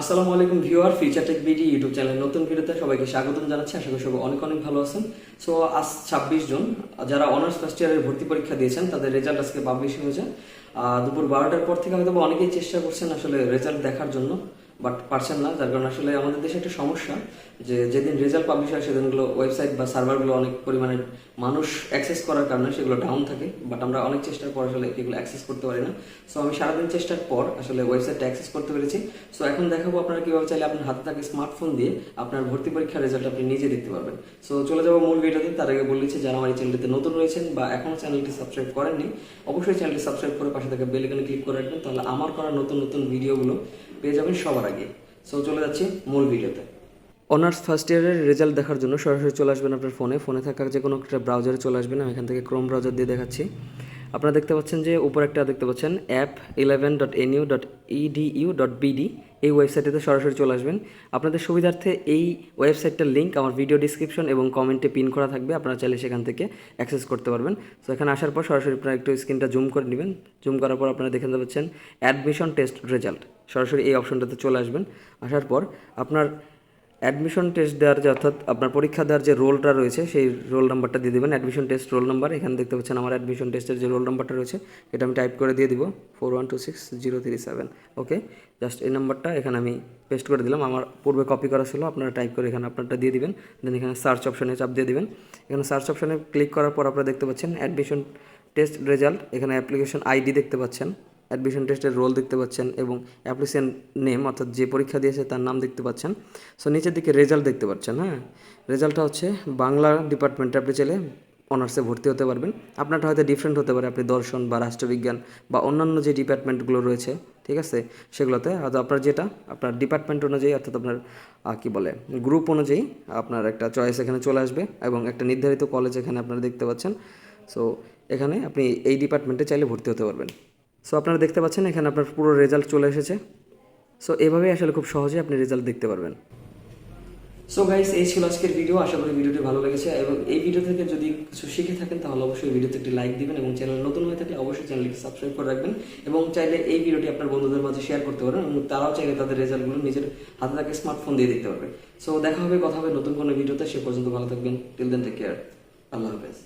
আসসালামু আলাইকুম viewer future tech BD YouTube channel নতুন ভিডিওতে সবাইকে স্বাগতম জানাচ্ছি। আশা করি সবাই অনেক অনেক ভালো আছেন। সো আজ ছাব্বিশ জন, যারা অনার্স ফার্স্ট ইয়ারের ভর্তি পরীক্ষা দিয়েছেন, তাদের রেজাল্ট আজকে পাবলিশ হয়েছে। দুপুর বারোটার পর থেকে হয়তো অনেকেই চেষ্টা করছেন আসলে রেজাল্ট দেখার জন্য। বাট পারছেন না, যার কারণে আসলে আমাদের দেশে একটা সমস্যা যে যেদিন রেজাল্ট পাবলিশ হয়, সেদিনগুলো ওয়েবসাইট বা সার্ভারগুলো অনেক পরিমাণে মানুষ অ্যাক্সেস করার কারণে সেগুলো ডাউন থাকে বাট আমরা অনেক চেষ্টার পর আসলে এগুলো অ্যাক্সেস করতে পারি না। সো আমি সারাদিন চেষ্টার পর আসলে ওয়েবসাইটটা অ্যাক্সেস করতে পেরেছি। সো এখন দেখাবো আপনারা কীভাবে চাইলে আপনার হাতে থাকে স্মার্টফোন দিয়ে আপনার ভর্তি পরীক্ষার রেজাল্ট আপনি নিজে দেখতে পারবেন। সো চলে যাব মূল ভিডিওতে, তার আগে বলেছি যারা আমার এই চ্যানেলটিতে নতুন রয়েছেন বা এখনও চ্যানেলটি সাবস্ক্রাইব করেননি, অবশ্যই চ্যানেলটি সাবস্ক্রাইব করে পাশে থাকা বেল আইকনে ক্লিক করে রাখবেন, তাহলে আমার করা নতুন নতুন ভিডিওগুলো পেয়ে যাবেন সবার আগে। সো চলে যাচ্ছি মূল ভিডিওতে। অনার্স ফার্স্ট ইয়ারের রেজাল্ট দেখার জন্য সরাসরি চলে আসবেন আপনার ফোনে ফোনে থাকা যে কোনো একটা ব্রাউজারে চলে আসবেন। আমি এখান থেকে ক্রোম ব্রাউজার দিয়ে দেখাচ্ছি। আপনারা দেখতে পাচ্ছেন যে উপর একটা দেখতে পাচ্ছেন app eleven dot NU dot EDU dot BD এই ওয়েবসাইটেতে সরাসরি চলে আসবেন। আপনাদের সুবিধার্থে এই ওয়েবসাইটটার লিঙ্ক আমার ভিডিও ডিসক্রিপশন এবং কমেন্টে পিন করা থাকবে, আপনারা চাইলে সেখান থেকে অ্যাক্সেস করতে পারবেন। তো এখানে আসার পর সরাসরি আপনারা একটু স্ক্রিনটা জুম করে নেবেন। জুম করার পর আপনারা দেখতে পাচ্ছেন অ্যাডমিশন টেস্ট রেজাল্ট সরাসরি এই অপশনটাতে চলে আসবেন। আসার পর আপনার অ্যাডমিশন টেস্ট দেওয়ার যে অর্থাৎ আপনার পরীক্ষা দেওয়ার যে রোলটা রয়েছে, সেই রোল নাম্বারটা দিয়ে দেবেন। অ্যাডমিশন টেস্ট রোল নাম্বার এখানে দেখতে পাচ্ছেন আমার অ্যাডমিশন টেস্টের যে রোল নাম্বারটা রয়েছে, এটা আমি টাইপ করে দিয়ে দিব। Four one two six zero three seven okay just এই নাম্বারটা এখানে আমি পেস্ট করে দিলাম। আমার পূর্বে কপি করা ছিল, আপনারা টাইপ করে এখানে আপনারটা দিয়ে দিবেন। দেন এখানে সার্চ অপশনে চাপ দিয়ে দিবেন। এখানে সার্চ অপশনে ক্লিক করার পর আপনারা দেখতে পাচ্ছেন অ্যাডমিশন টেস্ট রেজাল্ট এখানে অ্যাপ্লিকেশন আইডি দেখতে পাচ্ছেন। অ্যাডমিশন টেস্টের রোল দেখতে পাচ্ছেন এবং অ্যাপ্লিকেশন নেম অর্থাৎ যে পরীক্ষা দিয়েছে তার নাম দেখতে পাচ্ছেন। সো নিচের দিকে রেজাল্ট দেখতে পাচ্ছেন হ্যাঁ? রেজাল্টটা হচ্ছে বাংলা ডিপার্টমেন্টে আপনি চাইলে অনার্সে ভর্তি হতে পারবেন। আপনারটা হয়তো ডিফারেন্ট হতে পারে, আপনি দর্শন বা রাষ্ট্রবিজ্ঞান বা অন্যান্য যে ডিপার্টমেন্টগুলো রয়েছে, ঠিক আছে? সেগুলোতে হয়তো আপনার যেটা, আপনার ডিপার্টমেন্ট অনুযায়ী অর্থাৎ আপনার কি বলে গ্রুপ অনুযায়ী আপনার একটা চয়েস এখানে চলে আসবে এবং একটা নির্ধারিত কলেজ এখানে আপনারা দেখতে পাচ্ছেন। সো এখানে আপনি এই ডিপার্টমেন্টে চাইলে ভর্তি হতে পারবেন। সো আপনারা দেখতে পাচ্ছেন, এখানে আপনার পুরো রেজাল্ট চলে এসেছে। সো এভাবেই আসলে খুব সহজে আপনি রেজাল্ট দেখতে পারবেন। সো গাইস এই ছিল আজকের ভিডিও আশা করি ভিডিওটি ভালো লেগেছে। এবং এই ভিডিও থেকে যদি কিছু শিখে থাকেন, তাহলে অবশ্যই ভিডিওতে একটি লাইক দিবেন এবং চ্যানেল নতুন হয়ে থাকলে অবশ্যই চ্যানেলটি সাবস্ক্রাইব করে রাখবেন। এবং চাইলে এই ভিডিওটি আপনার বন্ধুদের মাঝে শেয়ার করতে পারেন এবং তারাও চাইলে তাদের রেজাল্টগুলো নিজের হাতে থাকে স্মার্টফোন দিয়ে দেখতে পারবে। সো দেখা হবে, কথা হবে নতুন কোনো ভিডিওতে সে পর্যন্ত ভালো থাকবেন। টিল দেন টেক কেয়ার আল্লাহ হাফেজ।